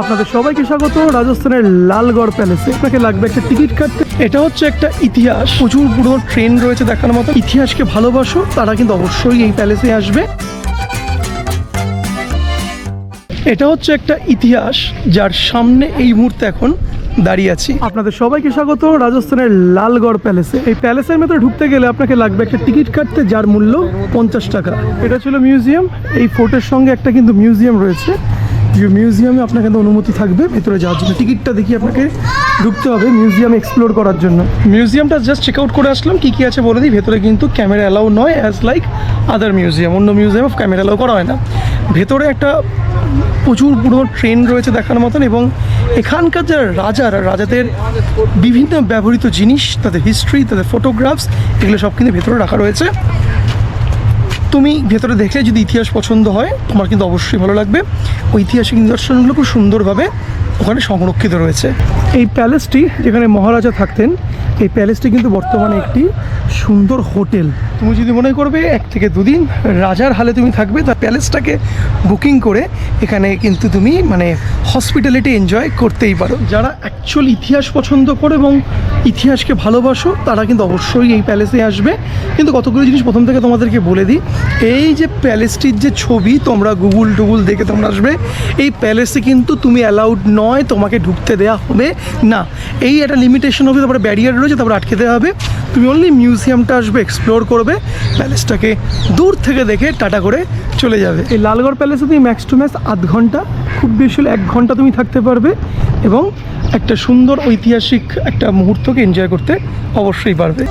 আপনাদের সবাইকে স্বাগত, রাজস্থানের লালগড় প্যালেসে আপনাকে লাগবে একটা টিকিট কাটতে। এটা হচ্ছে একটা ইতিহাস। প্রচুর পুরনো ট্রেন রয়েছে দেখার মতো। ইতিহাসকে ভালোবাসো, তারা কিন্তু অবশ্যই এই প্যালেসে আসবে। এটা হচ্ছে একটা ইতিহাস, যার সামনে এই মুহূর্তে এখন দাঁড়িয়ে আছি। আপনাদের সবাইকে স্বাগত, রাজস্থানের লালগড় প্যালেসে এই প্যালেসের ভেতরে ঢুকতে গেলে আপনাকে লাগবে একটা টিকিট কাটতে, যার মূল্য পঞ্চাশ টাকা। এটা ছিল মিউজিয়াম এই ফোর্টের সঙ্গে একটা কিন্তু মিউজিয়াম রয়েছে। মিউজিয়ামে আপনার কিন্তু অনুমতি থাকবে, ভেতরে যাওয়ার জন্য। টিকিটটা দেখিয়ে আপনাকে ঢুকতে হবে মিউজিয়াম এক্সপ্লোর করার জন্য। মিউজিয়ামটা জাস্ট চেক আউট করে আসলাম, কী কী আছে বলে দিই, ভেতরে কিন্তু ক্যামেরা অ্যালাউ নয় অ্যাজ লাইক আদার মিউজিয়াম অন্য মিউজিয়াম অফ ক্যামেরা অ্যালাউ করা হয় না। ভেতরে একটা প্রচুর পুরনো ট্রেন রয়েছে দেখার মতন এবং এখানকার যারা রাজারা রাজাদের বিভিন্ন ব্যবহৃত জিনিস, তাদের হিস্ট্রি তাদের ফটোগ্রাফস এগুলো সব কিন্তু ভেতরে রাখা রয়েছে। তুমি ভেতরে দেখলে যদি ইতিহাস পছন্দ হয়, তোমার কিন্তু অবশ্যই ভালো লাগবে। ঐতিহাসিক নিদর্শনগুলো খুব সুন্দরভাবে ওখানে সংরক্ষিত রয়েছে। এই প্যালেসটি যেখানে মহারাজা থাকতেন, এই প্যালেসটি কিন্তু বর্তমানে একটি সুন্দর হোটেল। তুমি যদি মনে করবে, এক থেকে দুদিন রাজার হালে তুমি থাকবে, তার প্যালেসটাকে বুকিং করে এখানে কিন্তু তুমি মানে হসপিটালিটি এনজয় করতেই পারো। যারা অ্যাকচুয়াল ইতিহাস পছন্দ করে এবং ইতিহাসকে ভালোবাসো, তারা কিন্তু অবশ্যই এই প্যালেসে আসবে। কিন্তু কতগুলো জিনিস প্রথম থেকে তোমাদেরকে বলে দিই, এই যে প্যালেসটির যে ছবি তোমরা গুগল টুগুল দেখে তোমরা আসবে, এই প্যালেসে কিন্তু তুমি অ্যালাউড নয়, তোমাকে ঢুকতে দেওয়া হবে। না, এই একটা লিমিটেশন হবে তারপরে ব্যারিয়ার রয়েছে, তারপরে আটকে দেওয়া হবে। তুমি অনলি মিউজিয়ামটা আসবে এক্সপ্লোর করবে প্যালেসটাকে দূর থেকে দেখে টাটা করে চলে যাবে। এই লালগড় প্যালেসে তুমি ম্যাক্স টু ম্যাক্স আধ ঘণ্টা, খুব বেশি হলে এক ঘণ্টা তুমি থাকতে পারবে এবং একটা সুন্দর ঐতিহাসিক একটা মুহূর্তকে এনজয় করতে অবশ্যই পারবে।